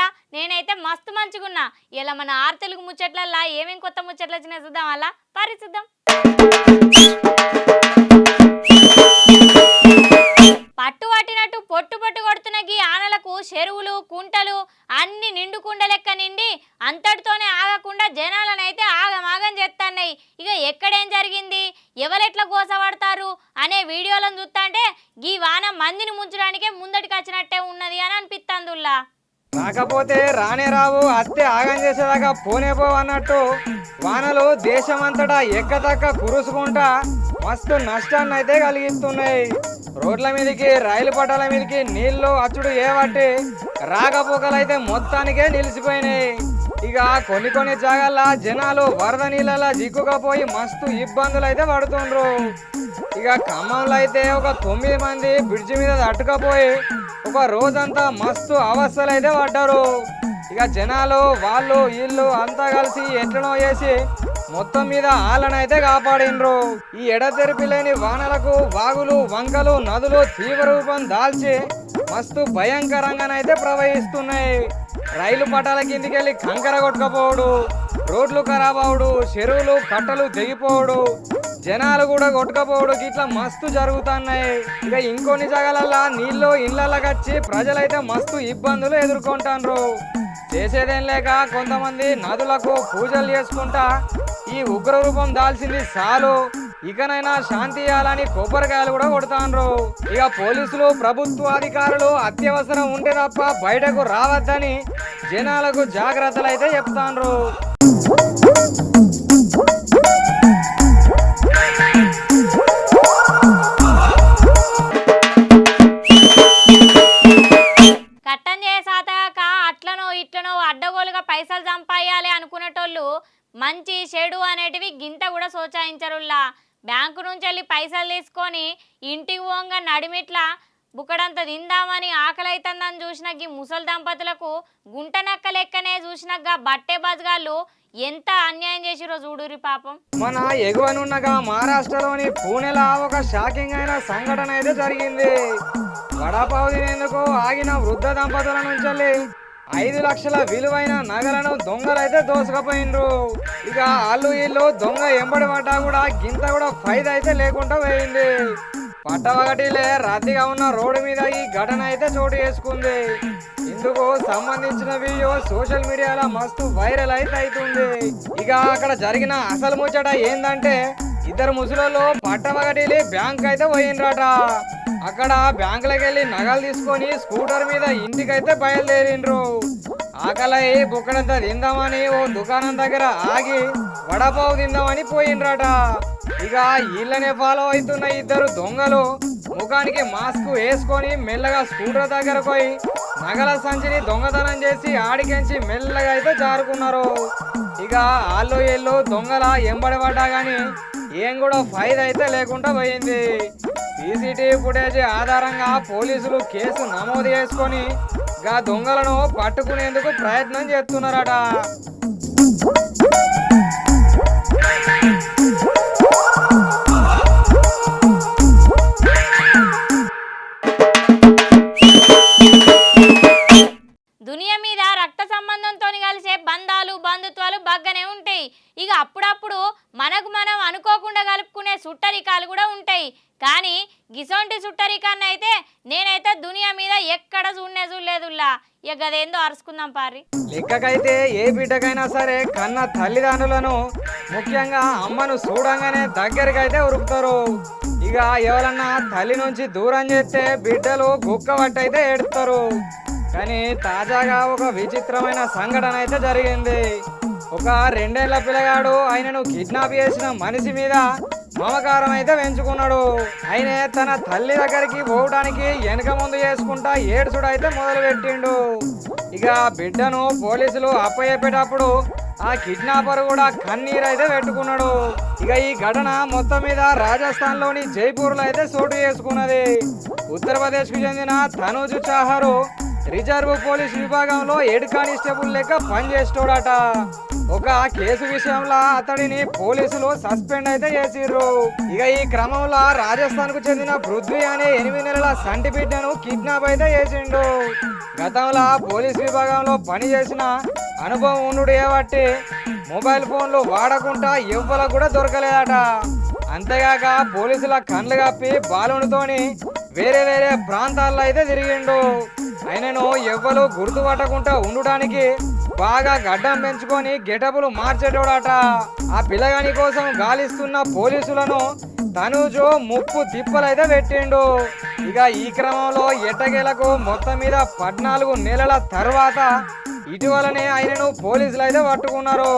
అందరు నేనైతే మస్తు మంచిగున్నా. ఇలా మన ఆరు తెలుగు ముచ్చట్లల్లా ఏమేం కొత్త ముచ్చట్లు వచ్చినా చూద్దాం అలా పారి పట్టు పట్టినట్టు పొట్టు పొట్టు కొడుతున్న గీ ఆనలకు చెరువులు కుంటలు అన్ని నిండుకుండ లెక్క నిండి అంతటితోనే ఆగకుండా జనాలనైతే ఆగమాగం చేస్తున్నాయి ఇక ఎక్కడేం జరిగింది? ఎవరెట్లా గోసపడతారు? అనే వీడియోలను చూస్తాంటే గీ వాన మందిని ముంచడానికే ముందటికి వచ్చినట్టే ఉన్నది అని అనిపిస్తాందుల్లా రాకపోతే రానే రావు అత్తే ఆగం చేసేదాకా పోనే పోవు అన్నట్టు వానలు దేశమంతటా ఎక్కదక్క కురుసుకుంటా మస్తు నష్టాన్ని అయితే కలిగిస్తున్నాయి. రోడ్ల మీదకి రైలు పట్టాల మీదకి నీళ్ళు అచ్చుడు ఏవట్టి అయితే మొత్తానికే నిలిచిపోయినాయి. ఇక కొన్ని కొన్ని జాగాల్లో జనాలు వరద నీళ్ళలా దిక్కుకపోయి మస్తు ఇబ్బందులు అయితే పడుతుండ్రు. ఇక ఖమ్మంలో అయితే ఒక తొమ్మిది మంది బ్రిడ్జి మీద తట్టుకపోయి ఒక రోజంతా మస్తు అవస్థలు అయితే పడ్డారు. ఇక జనాలు వాళ్ళు వీళ్ళు అంతా కలిసి ఎట్లనో చేసి మొత్తం మీద ఆలనైతే కాపాడిండ్రు ఈ ఎడతెరిపి లేని వానలకు వాగులు వంకలు నదులు తీవ్ర రూపం దాల్చి మస్తు భయంకరంగానైతే ప్రవహిస్తున్నాయి. రైలు పట్టాల కిందికెళ్ళి కంకర కొట్టుకపోవడు. రోడ్లు ఖరాబ్ అవడు చెరువులు కట్టలు తెగిపోవడు జనాలు కూడా కొట్టుకపోవడు ఇట్లా మస్తు జరుగుతున్నాయి. ఇక ఇంకొన్ని జగలల్లా నీళ్ళు ఇళ్ళకి కచ్చి ప్రజలైతే మస్తు ఇబ్బందులు ఎదుర్కొంటాన్రు. చేసేదేం లేక కొంతమంది నదులకు పూజలు చేసుకుంటా ఈ ఉగ్ర రూపం దాల్చింది చాలు ఇకనైనా శాంతి ఇవ్వాలని కొబ్బరికాయలు కూడా కొడతాన్రు. ఇక పోలీసులు ప్రభుత్వ అధికారులు అత్యవసరం ఉంటే తప్ప బయటకు రావద్దని జనాలకు జాగ్రత్తలు అయితే చెప్తాన్రు. కట్టం చేసాక అట్లనో ఇట్లనో అడ్డగోలుగా పైసలు సంపాయాలి అనుకునేటోళ్ళు మంచి చెడు అనేటివి గింత కూడా సోచాయించరుల్లా. బ్యాంకు నుంచి వెళ్ళి పైసలు తీసుకొని ఇంటికి పోంగా నడిమిట్లా బుకడంత తిందామని ఆకలైతుందని చూసిన గీ ముసలి దంపతులకు గుంట నక్క లెక్కనే చూసినాక బట్టే బజగాళ్ళు ఎంత అన్యాయం చేసిరో చూడురి పాపం. మన ఎగువనున్నగా మహారాష్ట్రలోని పూణెలో ఒక షాకింగ్ అయిన సంఘటన అయితే జరిగింది. వడపావు తినేందుకు ఆగిన వృద్ధ దంపతుల నుంచి ఐదు లక్షల విలువైన నగలను దొంగలైతే దోసుకపోయిండ్రు. ఇక అల్లు ఇల్లు దొంగ ఎంబడి పడ్డా కూడా గింత కూడా ఫైదా అయితే లేకుండా పోయింది. పట్టవగటిలే రద్దీగా ఉన్న రోడ్డు మీద ఈ ఘటన అయితే చోటు చేసుకుంది. ఇందుకు సంబంధించిన వీడియో సోషల్ మీడియాలో మస్తు వైరల్ అయితే అవుతుంది. ఇక అక్కడ జరిగిన అసలు ముచ్చట ఏందంటే ఇద్దరు ముసలోళ్ళు పట్టవగటిలి బ్యాంక్ అయితే పోయిండ్రట అక్కడ బ్యాంకులకు వెళ్ళి నగలు తీసుకొని స్కూటర్ మీద ఇంటికైతే బయలుదేరిండ్రు. ఆకలై బుక్కడంతా తిందామని ఓ దుకాణం దగ్గర ఆగి వడపావు తిందామని పోయిండ్రట ఇక వీళ్ళనే ఫాలో అవుతున్న ఇద్దరు దొంగలు ముఖానికి మాస్క్ వేసుకొని మెల్లగా స్కూటర్ దగ్గర పోయి నగల సంచిని దొంగతనం చేసి ఆడికెంచి మెల్లగా అయితే జారుకున్నారు. ఇక ఆళ్ళు వీళ్ళు దొంగల ఎంబడి పడ్డా కానీ ఏం కూడా ఫైద్ అయితే లేకుండా పోయింది. సీసీటీవీ ఫుటేజ్ ఆధారంగా పోలీసులు కేసు నమోదు చేసుకొని గా దొంగలను పట్టుకునేందుకు ప్రయత్నం చేస్తున్నారట. గిసొంటి సుట్టరికాన్ని అయితే నేనైతే దునియా మీద ఎక్కడ చూడనే చూడలేదుల్లా. ఇక గదేందో అరుచుకుందాం పారి లెక్కకైతే ఏ బిడ్డకైనా సరే కన్న తల్లిదండ్రులను ముఖ్యంగా అమ్మను చూడంగానే దగ్గరికి అయితే ఉరుకుతారు. ఇక ఎవరన్నా తల్లి నుంచి దూరం చేస్తే బిడ్డలు గుక్కబట్టయితే ఏడుస్తారు. కానీ తాజాగా ఒక విచిత్రమైన సంఘటన అయితే జరిగింది. ఒక రెండేళ్ళ పిల్లగాడు ఆయనను కిడ్నాప్ చేసిన మనిషి మీద మమకారం అయితే పెంచుకున్నాడు. ఆయన తన తల్లి దగ్గరికి పోవడానికి వెనక ముందు చేసుకుంటా ఏడుచుడు అయితే మొదలు పెట్టిండు ఇక బిడ్డను పోలీసులు అప్పయ్యేటప్పుడు ఆ కిడ్నాపర్ కూడా కన్నీరు అయితే పెట్టుకున్నాడు. ఇక ఈ ఘటన మొత్తం మీద రాజస్థాన్లోని జైపూర్లో అయితే చోటు చేసుకున్నది. ఉత్తరప్రదేశ్కు చెందిన తనూజ్ చాహరు రిజర్వ్ పోలీస్ విభాగంలో హెడ్ కానిస్టేబుల్ లెక్క పనిచేస్తాడట ఒక కేసు విషయంలో అతడిని పోలీసులు సస్పెండ్ అయితే చేసిర్రు. ఇక ఈ క్రమంలో రాజస్థాన్కు చెందిన పృథ్వీ అనే ఎనిమిది నెలల సంటి బిడ్డను కిడ్నాప్ అయితే చేసిండు. గతంలో పోలీస్ విభాగంలో పని చేసిన అనుభవం ఉండు ఏబట్టి మొబైల్ ఫోన్లు వాడకుండా ఎవ్వలకు కూడా దొరకలేదట. అంతేగాక పోలీసుల కండ్లు కప్పి బాలునితోని వేరే వేరే ప్రాంతాల్లో అయితే తిరిగిండు. ఆయనను ఎవ్వరు గుర్తుపట్టకుండా ఉండడానికి బాగా గడ్డం పెంచుకొని గెటపులు మార్చేటోడట. ఆ పిల్లగాని కోసం గాలిస్తున్న పోలీసులను తనుజు ముప్పు తిప్పలైతే పెట్టిండు. ఇక ఈ క్రమంలో ఎట్టగేలకు మొత్తం మీద పద్నాలుగు నెలల తర్వాత ఇటీవలనే ఆయనను పోలీసులు అయితే పట్టుకున్నారు.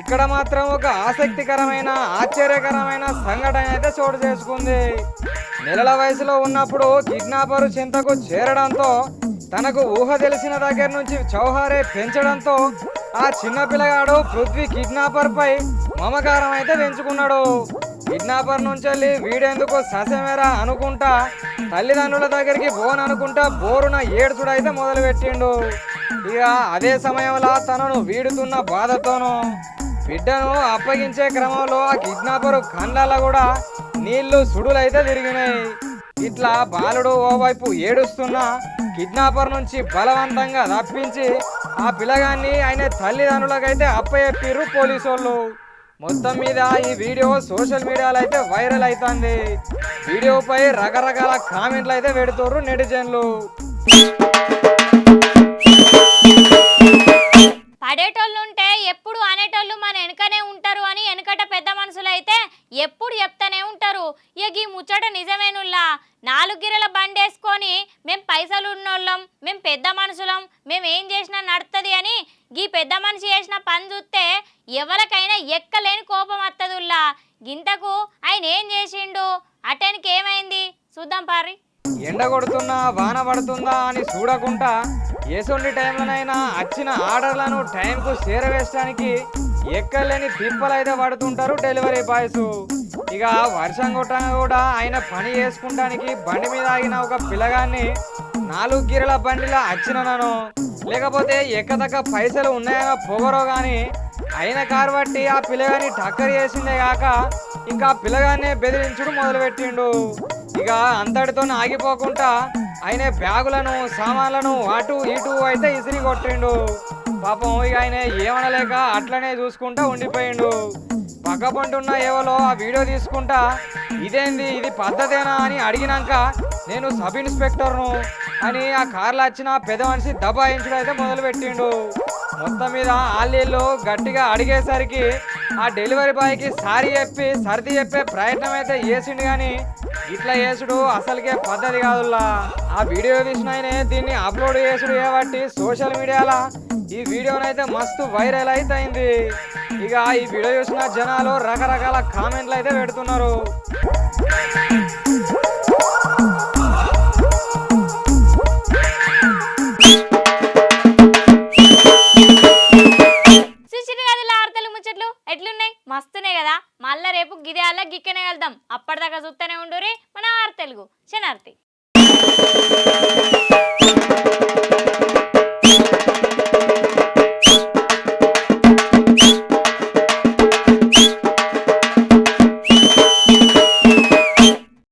ఇక్కడ మాత్రం ఒక ఆసక్తికరమైన ఆశ్చర్యకరమైన సంఘటన అయితే చోటు చేసుకుంది. నెలల వయసులో ఉన్నప్పుడు కిడ్నాపర్ చింతకు చేరడంతో తనకు ఊహ తెలిసిన దగ్గర నుంచి చౌహారే పెంచడంతో ఆ చిన్న పిల్లగాడు పృథ్వీ కిడ్నాపర్ పై మమకారం అయితే పెంచుకున్నాడు. కిడ్నాపర్ నుంచి వెళ్ళి వీడెందుకు ససమేరా అనుకుంటా తల్లిదండ్రుల దగ్గరికి బోన్ అనుకుంటా బోరున ఏడుచుడు అయితే మొదలుపెట్టిండు. ఇక అదే సమయంలో తనను వీడుతున్న బాధతోనూ బిడ్డను అప్పగించే క్రమంలో ఆ కిడ్నాపర్ కళ్ళల్లో కూడా నీళ్ళు సుడులైతే తిరిగినాయి. ఇట్లా బాలుడు ఓవైపు ఏడుస్తున్నా కిడ్నాపర్ నుంచి బలవంతంగా తప్పించి ఆ పిల్లగాన్ని ఆయన తల్లిదండ్రులకైతే అప్పయెప్పిర్రు పోలీసు వాళ్ళు మొత్తం మీద ఈ వీడియో సోషల్ మీడియాలో అయితే వైరల్ అవుతుంది వీడియోపై రకరకాల కామెంట్లు అయితే పెడుతుర్రు నెటిజన్లు. పడేటోళ్ళు ఉంటే ఎప్పుడు అనేటోళ్ళు మన వెనకనే ఉంటారు అని వెనకట పెద్ద మనుషులు అయితే ఎప్పుడు చెప్తానే ఉంటారు. ఇక ఈ ముచ్చట నిజమేనుల్లా? నాలుగు గిరల బండి వేసుకొని మేము పైసలు ఉన్నోళ్ళం మేము పెద్ద మనుషులం మేము ఏం చేసినా నడుతుంది అని ఈ పెద్ద మనిషి చేసిన పని చూస్తే ఎవరికైనా ఎక్కలేని కోపం వత్తదుల్లా? గింతకు ఆయన ఏం చేసిండు? అటెన్కి ఏమైంది? చూద్దాం పారి ఎండ కొడుతున్నా వాన పడుతుందా అని చూడకుండా ఎసొంటి టైంలోనైనా వచ్చిన ఆర్డర్లను టైంకు చేరవేయడానికి ఎక్కలేని తిప్పలు అయితే పడుతుంటారు డెలివరీ బాయ్స్. ఇక వర్షం కొట్టగా కూడా ఆయన పని చేసుకుంటానికి బండి మీద ఆగిన ఒక పిల్లగాన్ని నాలుగు గిరల బండిలో వచ్చిన నన్ను లేకపోతే ఎక్కదక్క పైసలు ఉన్నాయనో పొగరో కానీ అయిన కారు బట్టి ఆ పిల్లగాని టక్కర్ చేసిందే కాక ఇంకా పిల్లగాన్నే బెదిరించుడు మొదలుపెట్టిండు. ఇక అంతటితో ఆగిపోకుండా ఆయన బ్యాగులను సామాన్లను అటు ఇటు అయితే ఇసిరి కొట్టిండు. పాపం ఇక ఆయన ఏమనలేక అట్లనే చూసుకుంటా ఉండిపోయిండు. పక్కపంటున్న ఏవలో ఆ వీడియో తీసుకుంటా ఇదేంది? ఇది పద్ధతేనా? అని అడిగినాక నేను సబ్ ఇన్స్పెక్టర్ను అని ఆ కార్లో వచ్చిన పెద్ద మనిషి దబాయించడం అయితే మొదలుపెట్టిండు. మొత్తం మీద ఆలీళ్ళు గట్టిగా అడిగేసరికి ఆ డెలివరీ బాయ్కి సారీ చెప్పి సర్ది చెప్పే ప్రయత్నం అయితే చేసిండు కానీ ఇట్లా చేసుడు అసలుకే పద్ధతి కాదుల్లా. ఆ వీడియో తీసిన ఆయనే దీన్ని అప్లోడ్ చేసుడు ఏబట్టి సోషల్ మీడియాలో? ఈ వీడియోనైతే మస్తు వైరల్ అయితే అయింది ఇక ఈ వీడియో చూసిన జనాలు రకరకాల కామెంట్లు అయితే పెడుతున్నారు. అప్పటిదాకా చూస్తూనే ఉండురి మన ఆర్ తెలుగు. శనార్థి